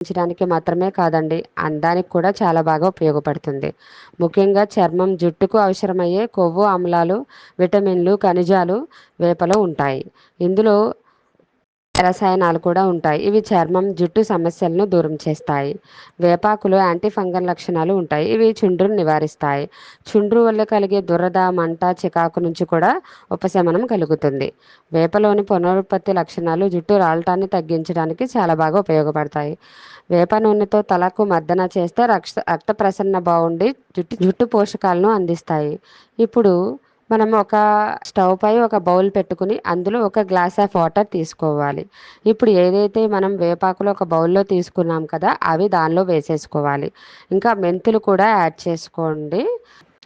పెంచడానికి మాత్రమే కాదండి. అందానికి కూడా చాలా బాగా ఉపయోగపడుతుంది. ముఖ్యంగా చర్మం జుట్టుకు అవసరమయ్యే కొవ్వు ఆమ్లాలు విటమిన్లు ఖనిజాలు వేపలో ఉంటాయి. ఇందులో రసాయనాలు కూడా ఉంటాయి. ఇవి చర్మం జుట్టు సమస్యలను దూరం చేస్తాయి. వేపాకులు యాంటీ ఫంగల్ లక్షణాలు ఉంటాయి. ఇవి చుండ్రును నివారిస్తాయి. చుండ్రు వల్ల కలిగే దురద మంట చికాకు నుంచి కూడా ఉపశమనం కలుగుతుంది. వేపలోని పునరుత్పత్తి లక్షణాలు జుట్టు రాలటాన్ని తగ్గించడానికి చాలా బాగా ఉపయోగపడతాయి. వేప నూనెతో తలకు మర్దన చేస్తే రక్త రక్త ప్రసరణ బాగుండి జుట్టు జుట్టు పోషకాలను అందిస్తాయి. ఇప్పుడు మనం ఒక స్టవ్ పై ఒక బౌల్ పెట్టుకుని అందులో ఒక గ్లాస్ ఆఫ్ వాటర్ తీసుకోవాలి. ఇప్పుడు ఏదైతే మనం వేపాకులు ఒక బౌల్లో తీసుకున్నాం కదా అవి దానిలో వేసేసుకోవాలి. ఇంకా మెంతులు కూడా యాడ్ చేసుకోండి.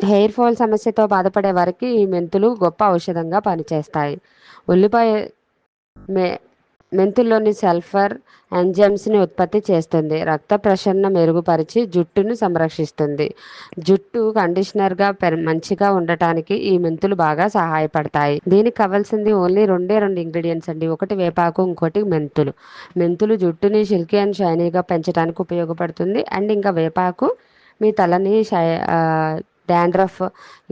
హెయిర్ ఫాల్ సమస్యతో బాధపడే వారికి ఈ మెంతులు గొప్ప ఔషధంగా పనిచేస్తాయి. ఉల్లిపాయ మే మెంతుల్లోని సల్ఫర్ ఎంజైమ్స్ని ఉత్పత్తి చేస్తుంది. రక్త ప్రసరణ మెరుగుపరిచి జుట్టును సంరక్షిస్తుంది. జుట్టు కండిషనర్గా మంచిగా ఉండటానికి ఈ మెంతులు బాగా సహాయపడతాయి. దీనికి కావాల్సింది ఓన్లీ రెండే రెండు ఇంగ్రీడియంట్స్ అండి. ఒకటి వేపాకు ఇంకోటి మెంతులు. మెంతులు జుట్టుని సిల్కీ అండ్ షైనీగా పెంచడానికి ఉపయోగపడుతుంది. అండ్ ఇంకా వేపాకు మీ తలని షై డాండ్రఫ్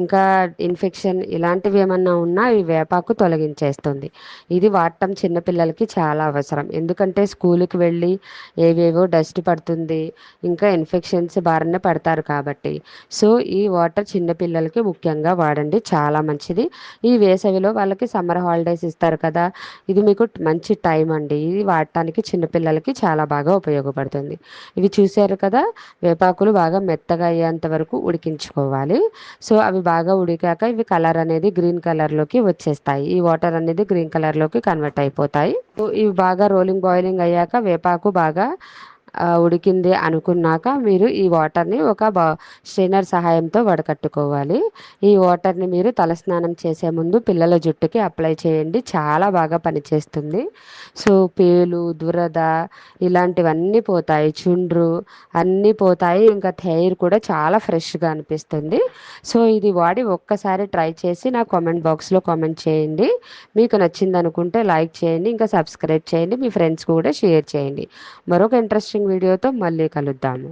ఇంకా ఇన్ఫెక్షన్ ఇలాంటివి ఏమన్నా ఉన్నా ఈ వేపాకు తొలగించేస్తుంది. ఇది వాడటం చిన్నపిల్లలకి చాలా అవసరం. ఎందుకంటే స్కూల్కి వెళ్ళి ఏవేవో డస్ట్ పడుతుంది ఇంకా ఇన్ఫెక్షన్స్ బారిన పడతారు కాబట్టి. సో ఈ వాటర్ చిన్నపిల్లలకి ముఖ్యంగా వాడండి. చాలా మంచిది. ఈ వేసవిలో వాళ్ళకి సమ్మర్ హాలిడేస్ ఇస్తారు కదా ఇది మీకు మంచి టైం అండి. ఇది వాడటానికి చిన్నపిల్లలకి చాలా బాగా ఉపయోగపడుతుంది. ఇవి చూశారు కదా వేపాకులు బాగా మెత్తగా అయ్యేంత వరకు ఉడికించుకోవాలి. సో అవి బాగా ఉడికాక ఇవి కలర్ అనేది గ్రీన్ కలర్లోకి వచ్చేస్తాయి. ఈ వాటర్ అనేది గ్రీన్ కలర్లోకి కన్వర్ట్ అయిపోతాయి. ఇవి బాగా రోలింగ్ బాయిలింగ్ అయ్యాక వేపాకు బాగా ఉడికింది అనుకున్నాక మీరు ఈ వాటర్ని ఒక బా స్ట్రైనర్ సహాయంతో వడకట్టుకోవాలి. ఈ వాటర్ని మీరు తలస్నానం చేసే ముందు పిల్లల జుట్టుకి అప్లై చేయండి. చాలా బాగా పనిచేస్తుంది. సో పేలు దురద ఇలాంటివన్నీ పోతాయి. చుండ్రు అన్నీ పోతాయి. ఇంకా హెయిర్ కూడా చాలా ఫ్రెష్గా అనిపిస్తుంది. సో ఇది వాడి ఒక్కసారి ట్రై చేసి నా కామెంట్ బాక్స్లో కామెంట్ చేయండి. మీకు నచ్చింది అనుకుంటే లైక్ చేయండి. ఇంకా సబ్స్క్రైబ్ చేయండి. మీ ఫ్రెండ్స్ కూడా షేర్ చేయండి. మరొక ఇంట్రెస్టింగ్ వీడియోతో మళ్ళీ కలుద్దాము.